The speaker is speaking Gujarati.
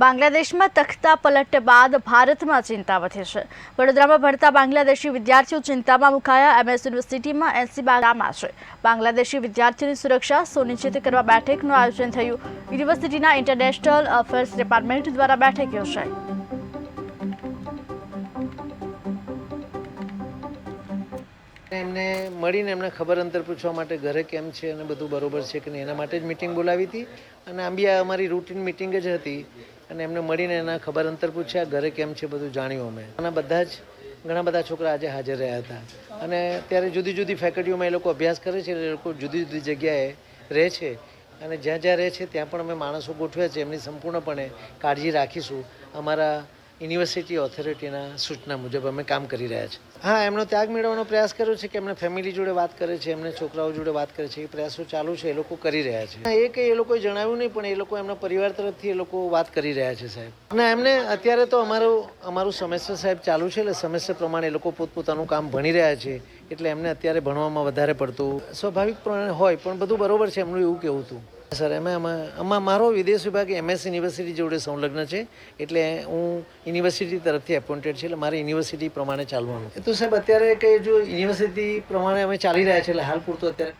બાંગ્લાદેશમાં તખ્તા પલટ બાદ ભારતમાં ચિંતા વધી છે. વડોદરામાં ભણતા બાંગ્લાદેશી વિદ્યાર્થીઓ ચિંતામાં મુકાયા. એમએસ યુનિવર્સિટીમાં એસી બાગામાં છે. બાંગ્લાદેશી વિદ્યાર્થીઓની સુરક્ષા સુનિશ્ચિત કરવા બેઠકનું આયોજન થયું. યુનિવર્સિટીના ઇન્ટરનેશનલ અફેર્સ ડિપાર્ટમેન્ટ દ્વારા બેઠક યોજાઈ. એમને મળીને એમને ખબર અંતર પૂછવા માટે ઘરે કેમ છે અને બધું બરોબર છે કે નહીં, એના માટે જ મિટિંગ બોલાવી હતી. અને આમ બી આ અમારી રૂટીન મિટિંગ જ હતી અને એમને મળીને એના ખબર અંતર પૂછ્યા, ઘરે કેમ છે બધું જાણ્યું અમે. અને બધા જ, ઘણા બધા છોકરા આજે હાજર રહ્યા હતા. અને ત્યારે જુદી જુદી ફેકલ્ટીઓમાં એ લોકો અભ્યાસ કરે છે, એ લોકો જુદી જુદી જગ્યાએ રહે છે. અને જ્યાં જ્યાં રહે છે, ત્યાં પણ અમે માણસો ગોઠવ્યા છે. એમની સંપૂર્ણપણે કાળજી રાખીશું. અમારા યુનિવર્સિટી ઓથોરિટીના સૂચના મુજબ અમે કામ કરી રહ્યા છીએ હા, એમનો ત્યાગ મેળવવાનો પ્રયાસ કર્યો છે કે એમને ફેમિલી જોડે વાત કરે છે, એમને છોકરાઓ જોડે વાત કરે છે. એ પ્રયાસો ચાલુ છે, એ લોકો કરી રહ્યા છે. એ કંઈ એ લોકોએ જણાવ્યું નહીં, પણ એ લોકો એમના પરિવાર તરફથી એ લોકો વાત કરી રહ્યા છે સાહેબ. અને એમને અત્યારે તો અમારું અમારું સેમેસ્ટર સાહેબ ચાલુ છે, એટલે સેમેસ્ટર પ્રમાણે એ લોકો પોતપોતાનું કામ ભણી રહ્યા છે, એટલે એમને અત્યારે ભણવામાં વધારે પડતું સ્વાભાવિક પ્રમાણે હોય, પણ બધું બરોબર છે, એમનું એવું કહેવું હતું. સર, એમાં આમાં આમાં મારો વિદેશ વિભાગ એમએસ યુનિવર્સિટી જોડે સંલગ્ન છે, એટલે હું યુનિવર્સિટી તરફથી એપોઇન્ટેડ છે, એટલે મારે યુનિવર્સિટી પ્રમાણે ચાલવાનું તો સાહેબ, અત્યારે કે જો યુનિવર્સિટી પ્રમાણે અમે ચાલી રહ્યા છે, એટલે હાલ પૂરતું અત્યારે